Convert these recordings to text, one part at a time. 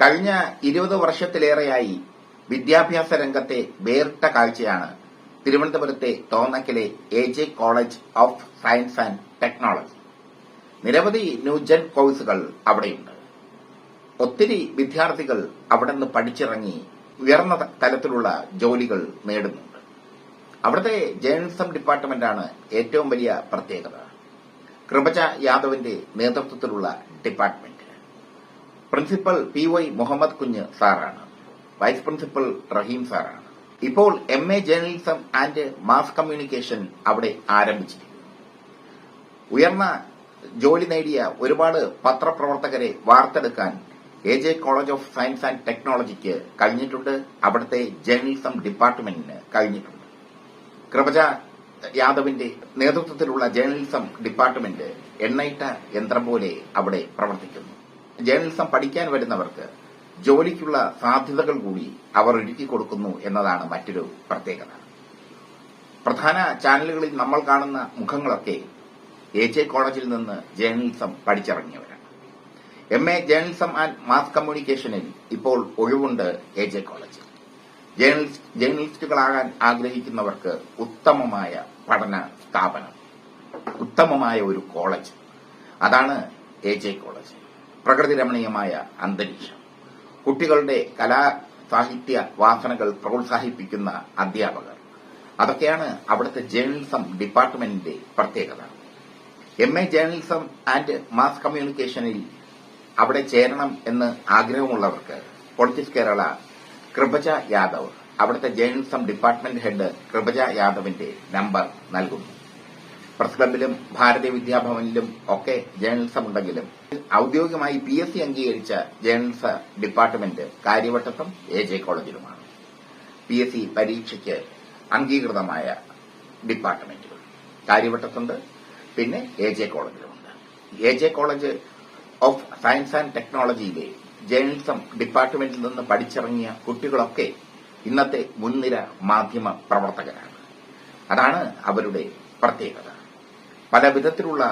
കഴിഞ്ഞ ഇരുപത് വർഷത്തിലേറെയായി വിദ്യാഭ്യാസ രംഗത്തെ വേറിട്ട കാഴ്ചയാണ് തിരുവനന്തപുരത്തെ തോന്നക്കിലെ A J college of science and technology. നിരവധി ന്യൂജൻ കോഴ്സുകൾ അവിടെയുണ്ട്. ഒത്തിരി വിദ്യാർത്ഥികൾ അവിടെ നിന്ന് പഠിച്ചിറങ്ങി ഉയർന്ന തലത്തിലുള്ള ജോലികൾ നേടുന്നുണ്ട്. അവിടുത്തെ ജേർണലിസം ഡിപ്പാർട്ട്മെന്റാണ് ഏറ്റവും വലിയ പ്രത്യേകത. കൃപജ യാദവിന്റെ നേതൃത്വത്തിലുള്ള department. Principal P Y Muhammad Kunju സാറാണ്. വൈസ് പ്രിൻസിപ്പൽ റഹീം സാറാണ്. ഇപ്പോൾ M A journalism and mass communication അവിടെ ആരംഭിച്ചിരിക്കുന്നു. ഉയർന്ന ജോലി നേടിയ ഒരുപാട് പത്രപ്രവർത്തകരെ വാർത്തെടുക്കാൻ A J college of science and ടെക്നോളജിക്ക് കഴിഞ്ഞിട്ടുണ്ട്. അവിടുത്തെ ജേർണലിസം ഡിപ്പാർട്ട്മെന്റിന് കഴിഞ്ഞിട്ടുണ്ട്. കൃപജ യാദവിന്റെ നേതൃത്വത്തിലുള്ള ജേർണലിസം ഡിപ്പാർട്ട്മെന്റ് എണ്ണയിട്ട യന്ത്രം പോലെ അവിടെ പ്രവർത്തിക്കുന്നു. ജേർണലിസം പഠിക്കാൻ വരുന്നവർക്ക് ജോലിക്കുള്ള സാധ്യതകൾ കൂടി അവർ ഒരുക്കി കൊടുക്കുന്നു എന്നതാണ് മറ്റൊരു പ്രത്യേകത. പ്രധാന ചാനലുകളിൽ നമ്മൾ കാണുന്ന മുഖങ്ങളൊക്കെ എ ജെ കോളേജിൽ നിന്ന് journalism പഠിച്ചിറങ്ങിയവരാണ്. M A journalism and mass കമ്മ്യൂണിക്കേഷനിൽ ഇപ്പോൾ ഒഴിവുണ്ട് എ ജെ കോളേജിൽ. ജേർണലിസ്റ്റ് ജേർണലിസ്റ്റുകളാകാൻ ആഗ്രഹിക്കുന്നവർക്ക് ഉത്തമമായ പഠന സ്ഥാപനം ഉത്തമമായ ഒരു കോളേജ്. അതാണ് എ ജെ കോളേജ്. പ്രകൃതി രമണീയമായ അന്തരീക്ഷം. കുട്ടികളുടെ കലാ സാഹിത്യ വാസനകൾ പ്രോത്സാഹിപ്പിക്കുന്ന അധ്യാപകർ. അതൊക്കെയാണ് അവിടുത്തെ ജേർണലിസം ഡിപ്പാർട്ട്മെന്റിന്റെ പ്രത്യേകത. M A journalism and mass കമ്മ്യൂണിക്കേഷനിൽ അവിടെ ചേരണം എന്ന് ആഗ്രഹമുള്ളവർക്ക് പൊളിറ്റിക്സ് കേരള കൃപജ യാദവ് അവിടുത്തെ ജേർണലിസം ഡിപ്പാർട്ട്മെന്റ് ഹെഡ് കൃപജ യാദവിന്റെ നമ്പർ നൽകുന്നു. പ്രസ് ക്ലബിലും ഭാരതീയ വിദ്യാഭവനിലും ഒക്കെ ജേർണലിസം ഉണ്ടെങ്കിലും ഔദ്യോഗികമായി പി എസ് സി അംഗീകരിച്ച ജേർണലിസ ഡിപ്പാർട്ട്മെന്റ് കാര്യവട്ടത്തും എ ജെ കോളേജിലുമാണ്. പി എസ് സി പരീക്ഷയ്ക്ക് അംഗീകൃതമായ ഡിപ്പാർട്ട്മെന്റുകൾ കാര്യവട്ടത്തുണ്ട് പിന്നെ A J കോളേജിലുമുണ്ട്. A J college of science and ടെക്നോളജിയിലെ journalism ഡിപ്പാർട്ട്മെന്റിൽ നിന്ന് പഠിച്ചിറങ്ങിയ കുട്ടികളൊക്കെ ഇന്നത്തെ മുൻനിര മാധ്യമ പ്രവർത്തകരാണ്. അതാണ് അവരുടെ പ്രത്യേകത. പല വിധത്തിലുള്ള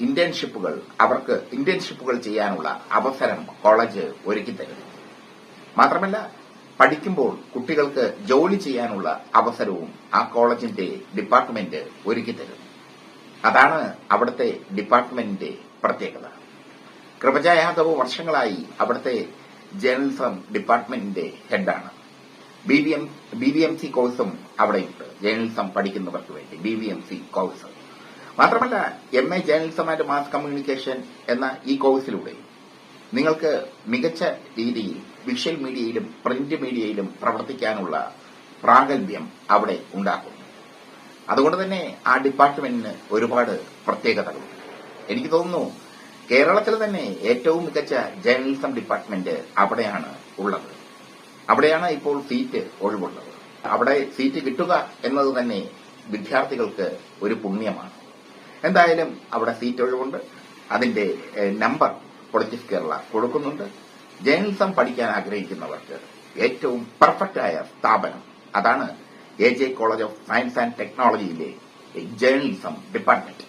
ഇന്റേൺഷിപ്പുകൾ അവർക്ക് ഇന്റേൺഷിപ്പുകൾ ചെയ്യാനുള്ള അവസരം കോളേജ് ഒരുക്കി തരുന്നു. മാത്രമല്ല പഠിക്കുമ്പോൾ കുട്ടികൾക്ക് ജോലി ചെയ്യാനുള്ള അവസരവും ആ കോളേജിന്റെ ഡിപ്പാർട്ട്മെന്റ് ഒരുക്കി തരുന്നു. അതാണ് അവിടുത്തെ ഡിപ്പാർട്ട്മെന്റിന്റെ പ്രത്യേകത. കൃപജ യാദവ് വർഷങ്ങളായി അവിടുത്തെ ജേർണലിസം ഡിപ്പാർട്ട്മെന്റിന്റെ ഹെഡാണ്. ബി വി എം സി കോഴ്സും അവിടെയുണ്ട്. ജേർണലിസം പഠിക്കുന്നവർക്ക് വേണ്ടി B V M C course. മാത്രമല്ല M A journalism and mass communication എന്ന ഈ കോഴ്സിലൂടെ നിങ്ങൾക്ക് മികച്ച രീതിയിൽ വിഷ്വൽ മീഡിയയിലും പ്രിന്റ് മീഡിയയിലും പ്രവർത്തിക്കാനുള്ള പ്രാഗൽഭ്യം അവിടെ ഉണ്ടാക്കും അതുകൊണ്ട് തന്നെ ആ ഡിപ്പാർട്ട്മെന്റിന് ഒരുപാട് പ്രത്യേകതകളുണ്ട് എനിക്ക് തോന്നുന്നു കേരളത്തിൽ തന്നെ ഏറ്റവും മികച്ച ജേർണലിസം ഡിപ്പാർട്ട്മെന്റ് അവിടെയാണ് ഉള്ളത്. അവിടെയാണ് ഇപ്പോൾ സീറ്റ് ഒഴിവുള്ളത്. അവിടെ സീറ്റ് കിട്ടുക എന്നത് തന്നെ വിദ്യാർത്ഥികൾക്ക് ഒരു പുണ്യമാണ്. എന്തായാലും അവിടെ സീറ്റ് ഒഴിവുണ്ട്. അതിന്റെ നമ്പർ പൊളിറ്റിക്സ് കേരള കൊടുക്കുന്നുണ്ട്. ജേർണലിസം പഠിക്കാൻ ആഗ്രഹിക്കുന്നവർക്ക് ഏറ്റവും പെർഫെക്റ്റായ സ്ഥാപനം അതാണ് A J college of science and ടെക്നോളജിയിലെ journalism department